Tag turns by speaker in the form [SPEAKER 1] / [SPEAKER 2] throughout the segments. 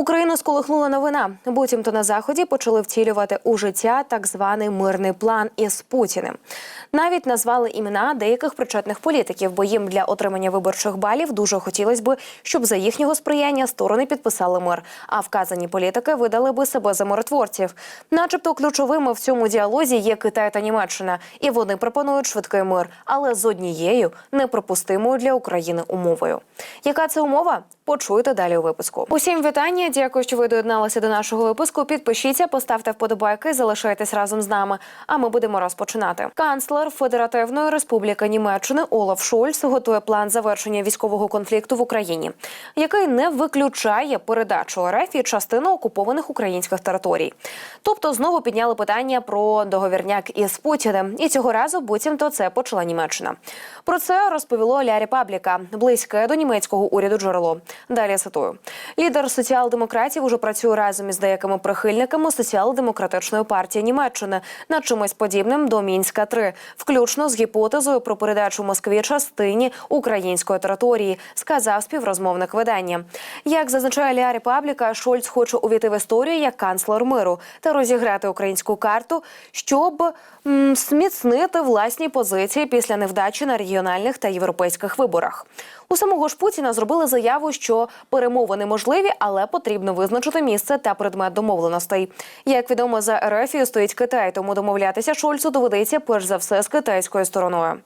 [SPEAKER 1] Україну сколихнула новина. Буцімто на заході почали втілювати у життя так званий мирний план із Путіним. Навіть назвали імена деяких причетних політиків, бо їм для отримання виборчих балів дуже хотілося б, щоб за їхнього сприяння сторони підписали мир. А вказані політики видали би себе за миротворців. Начебто ключовими в цьому діалозі є Китай та Німеччина, і вони пропонують швидкий мир, але з однією неприпустимою для України умовою. Яка це умова? Почуйте далі у випуску. Усім вітання. Дякую, що ви доєдналися до нашого випуску. Підпишіться, поставте вподобайки, залишайтесь разом з нами. А ми будемо розпочинати. Канцлер Федеративної Республіки Німеччини Олаф Шольц готує план завершення військового конфлікту в Україні, який не виключає передачу РФ і частину окупованих українських територій. Тобто знову підняли питання про договірняк із Путіним, і цього разу буцімто це почала Німеччина. Про це розповіло Ля Репабліка, близьке до німецького уряду джерело. Далі цитую. Лідер соціал-демократів уже працює разом із деякими прихильниками соціал-демократичної партії Німеччини над чимось подібним до мінська 3 включно з гіпотезою про передачу Москві частині української території, сказав співрозмовник видання. Як зазначає Ля Репабліка, Шольц хоче увійти в історію як канцлер миру та розіграти українську карту, щоб м, зміцнити власні позиції після невдачі на регіональних та європейських виборах. У самого ж Путіна зробили заяву, що перемовини можливі, але потрібно визначити місце та предмет домовленостей. Як відомо, за РФ стоїть Китай, тому домовлятися Шольцу доведеться перш за все з китайською стороною.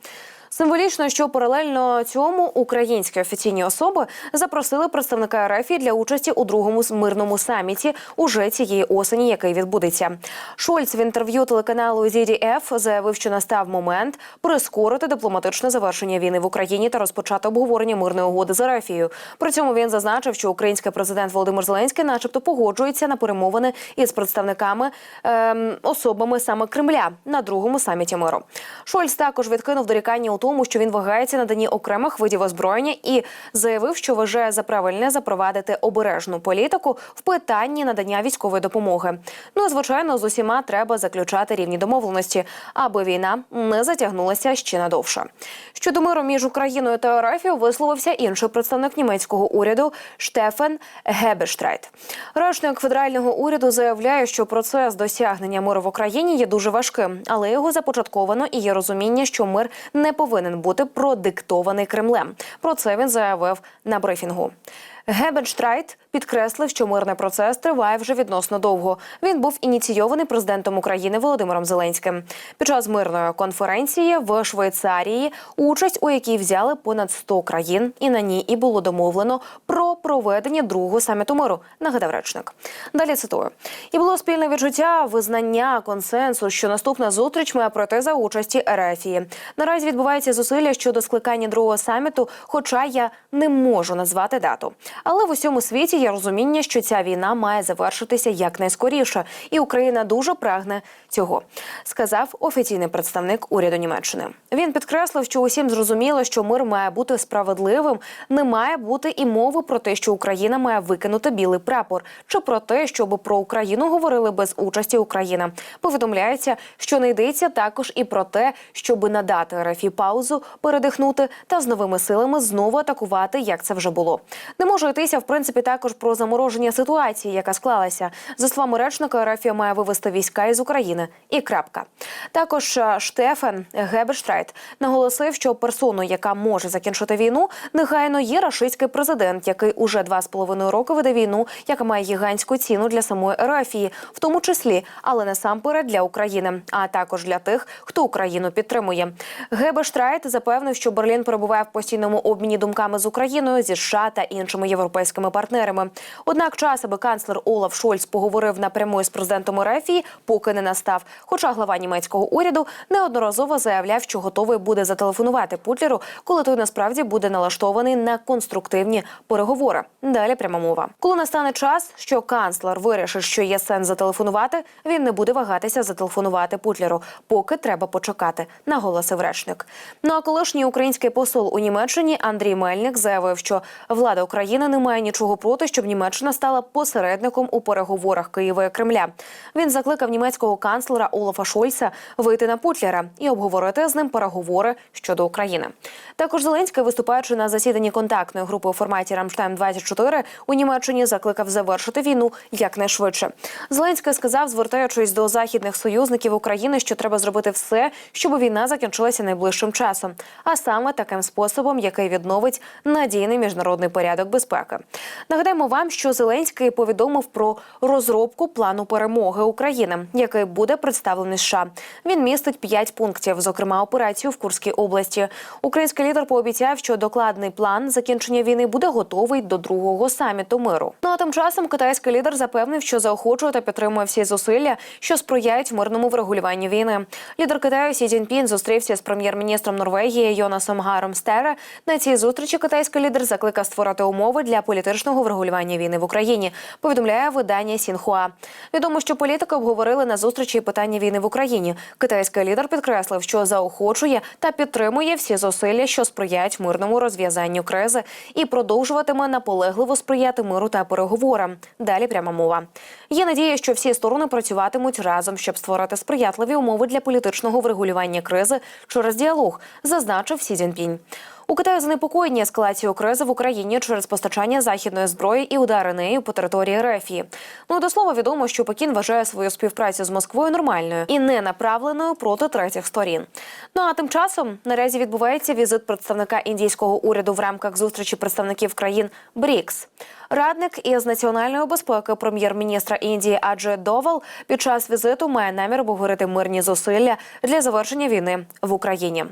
[SPEAKER 1] Символічно, що паралельно цьому українські офіційні особи запросили представника РФ для участі у другому мирному саміті уже цієї осені, який відбудеться. Шольц в інтерв'ю телеканалу ZDF заявив, що настав момент прискорити дипломатичне завершення війни в Україні та розпочати обговорення мирної угоди з Ерефією. При цьому він зазначив, що український президент Володимир Зеленський, начебто, погоджується на перемовини із представниками ем, особами саме Кремля на другому саміті миру. Шольц також відкинув дорікання у тому, що він вагається наданні окремих видів озброєння і заявив, що вважає за правильне запровадити обережну політику в питанні надання військової допомоги. Ну і, звичайно, з усіма треба заключати рівні домовленості, аби війна не затягнулася ще надовше. Щодо миру між Україною та Арафією висловився інший представник німецького уряду Штефен Гебештрайт. Речник федерального уряду заявляє, що процес досягнення миру в Україні є дуже важким, але його започатковано і є розуміння, що мир не повинен бути продиктований Кремлем. Про це він заявив на брифінгу. Гебенштрайт підкреслив, що мирний процес триває вже відносно довго. Він був ініційований президентом України Володимиром Зеленським. Під час мирної конференції в Швейцарії, участь у якій взяли понад 100 країн, і на ній і було домовлено про проведення другого саміту миру. Нагадав речник. Далі цитую: і було спільне відчуття, визнання, консенсус, що наступна зустріч має пройти за участі Ерефії. Наразі відбувається зусилля щодо скликання другого саміту, хоча я не можу назвати дату. Але в усьому світі є розуміння, що ця війна має завершитися якнайскоріше, і Україна дуже прагне цього, сказав офіційний представник уряду Німеччини. Він підкреслив, що усім зрозуміло, що мир має бути справедливим, не має бути і мови про те, що Україна має викинути білий прапор, чи про те, щоб про Україну говорили без участі України. Повідомляється, що не йдеться також і про те, щоб надати РФ паузу, передихнути та з новими силами знову атакувати, як це вже було. Не може йтися в принципі також про замороження ситуації, яка склалася. За словами речника, Рафія має вивести війська із України. І крапка. Також е, Штефен Геберштрайт наголосив, що персоною, яка може закінчити війну, негайно є рашистський президент, який уже два з половиною роки веде війну, яка має гігантську ціну для самої Ерафії, в тому числі, але насамперед для України, а також для тих, хто Україну підтримує. Геберштрайт запевнив, що Берлін перебуває в постійному обміні думками з Україною зі США та іншими європейськими партнерами. Однак час, аби канцлер Олаф Шольц поговорив напряму з президентом Ерефії, поки не настав. Хоча глава німецького уряду неодноразово заявляв, що готовий буде зателефонувати Путлеру, коли той насправді буде налаштований на конструктивні переговори. Далі пряма мова. Коли настане час, що канцлер вирішить, що є сенс зателефонувати, він не буде вагатися зателефонувати Путлеру, поки треба почекати, наголосив речник. Ну а колишній український посол у Німеччині Андрій Мельник заявив, що влада України Україна не має нічого проти, щоб Німеччина стала посередником у переговорах Києва і Кремля. Він закликав німецького канцлера Олафа Шольца вийти на Путлера і обговорити з ним переговори щодо України. Також Зеленський, виступаючи на засіданні контактної групи у форматі Рамштайн 24 у Німеччині, закликав завершити війну якнайшвидше. Зеленський сказав, звертаючись до західних союзників України, що треба зробити все, щоб війна закінчилася найближчим часом, а саме таким способом, який відновить надійний міжнародний порядок безпеки. Нагадаємо вам, що Зеленський повідомив про розробку плану перемоги України, який буде представлений США. Він містить п'ять пунктів, зокрема операцію в Курській області. Український лідер пообіцяв, що докладний план закінчення війни буде готовий до другого саміту миру. Ну а тим часом китайський лідер запевнив, що заохочує та підтримує всі зусилля, що сприяють мирному врегулюванню війни. Лідер Китаю Сі Цзіньпін зустрівся з прем'єр-міністром Норвегії Йонасом Гаром Стере. На цій зустрічі китайський лідер закликав створити умови для політичного врегулювання війни в Україні. Повідомляє видання Сінхуа. Відомо, що політики обговорили на зустрічі питання війни в Україні. Китайський лідер підкреслив, що заохочує та підтримує всі зусилля, що сприяють мирному розв'язанню кризи, і продовжуватиме наполегливо сприяти миру та переговорам. Далі пряма мова. Є надія, що всі сторони працюватимуть разом, щоб створити сприятливі умови для політичного врегулювання кризи через діалог, зазначив Сі Цзіньпінь. У Китаю занепокоєння ескалацію кризи в Україні через постачання західної зброї і удари нею по території Рефії. Ну до слова відомо, що Пекін вважає свою співпрацю з Москвою нормальною і не направленою проти третіх сторін. Ну а тим часом наразі відбувається візит представника індійського уряду в рамках зустрічі представників країн БРІКС. Радник із національної безпеки прем'єр-міністра Індії Аджи Довал під час візиту має намір обговорити мирні зусилля для завершення війни в Україні.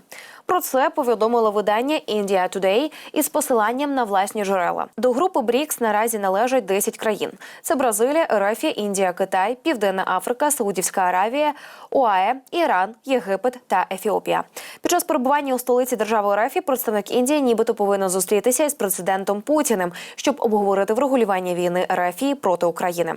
[SPEAKER 1] Про це повідомило видання India Today із посиланням на власні джерела. До групи БРІКС наразі належать 10 країн: це Бразилія, Ерефія, Індія, Китай, Південна Африка, Саудівська Аравія, ОАЕ, Іран, Єгипет та Ефіопія. Під час перебування у столиці держави РФ представник Індії, нібито повинен зустрітися із президентом Путіним, щоб обговорити врегулювання війни РФІ проти України.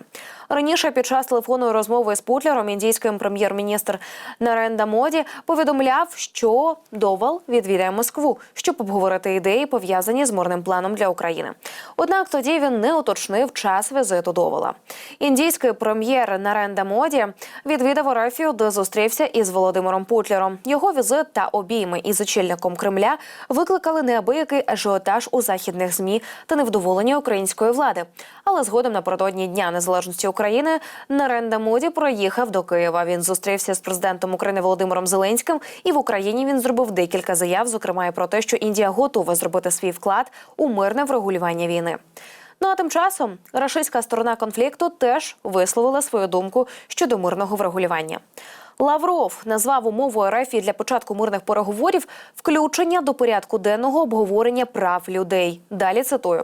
[SPEAKER 1] Раніше під час телефонної розмови з Путлером індійський прем'єр-міністр Наренда Моді повідомляв, що Довал відвідає Москву, щоб обговорити ідеї, пов'язані з мирним планом для України. Однак тоді він не уточнив час візиту Довала. Індійський прем'єр Наренда Моді відвідав Арафію, де зустрівся із Володимиром Путлером. Його візит та обійми із очільником Кремля викликали неабиякий ажіотаж у західних змі та невдоволення української влади. Але згодом напередодні дня незалежності України Наренда Моді проїхав до Києва. Він зустрівся з президентом України Володимиром Зеленським, і в Україні він зробив декілька заяв, зокрема і про те, що Індія готова зробити свій вклад у мирне врегулювання війни. Ну а тим часом рашистська сторона конфлікту теж висловила свою думку щодо мирного врегулювання. Лавров назвав умовою РФ для початку мирних переговорів включення до порядку денного обговорення прав людей. Далі цитую: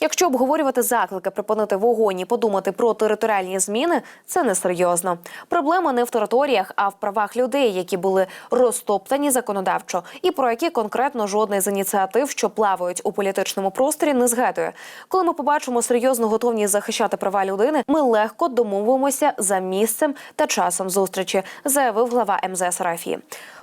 [SPEAKER 1] якщо обговорювати заклики, припинити вогонь і подумати про територіальні зміни, це несерйозно. Проблема не в територіях, а в правах людей, які були розтоптані законодавчо, і про які конкретно жодний з ініціатив, що плавають у політичному просторі, не згадує. Коли ми побачимо серйозну готовність захищати права людини, ми легко домовимося за місцем та часом зустрічі заявив глава МЗС Рафії.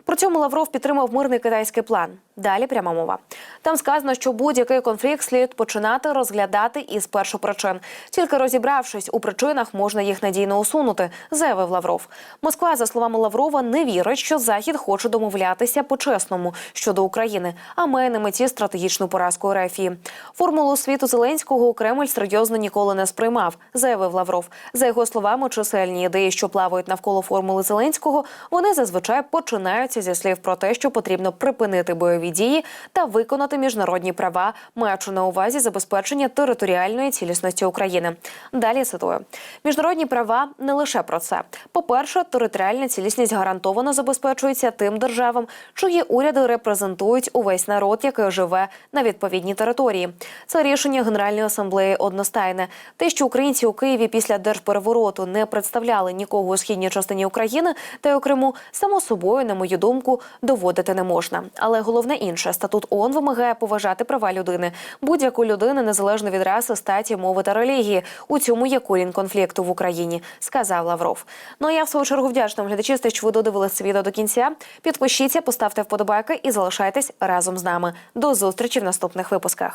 [SPEAKER 1] При цьому Лавров підтримав мирний китайський план. Далі пряма мова. Там сказано, що будь-який конфлікт слід починати розглядати із першопричин. Тільки розібравшись у причинах, можна їх надійно усунути, заявив Лавров. Москва, за словами Лаврова, не вірить, що Захід хоче домовлятися по-чесному щодо України, а має на меті стратегічну поразку РФІ. Формулу світу Зеленського Кремль серйозно ніколи не сприймав, заявив Лавров. За його словами, чисельні ідеї, що плавають навколо формули Зеленського, вони зазвичай починаються зі слів про те, що потрібно припинити бойові дії та виконати міжнародні права, маючи на увазі забезпечення територіальної цілісності України. Далі цитую: міжнародні права не лише про це. По-перше, територіальна цілісність гарантовано забезпечується тим державам, чиї уряди репрезентують увесь народ, який живе на відповідній території. Це рішення Генеральної асамблеї одностайне. Те, що українці у Києві після держперевороту не представляли нікого у східній частині України та й у Криму, само собою, на мою думку, доводити не можна. Але головне інше статут ООН вимагає поважати права людини, будь-яку людину незалежно від раси, статі, мови та релігії. У цьому є корінь конфлікту в Україні, сказав Лавров. Ну а я в свою чергу вдячна глядачі, що ви додивилися це відео до кінця. Підпишіться, поставте вподобайки і залишайтесь разом з нами. До зустрічі в наступних випусках.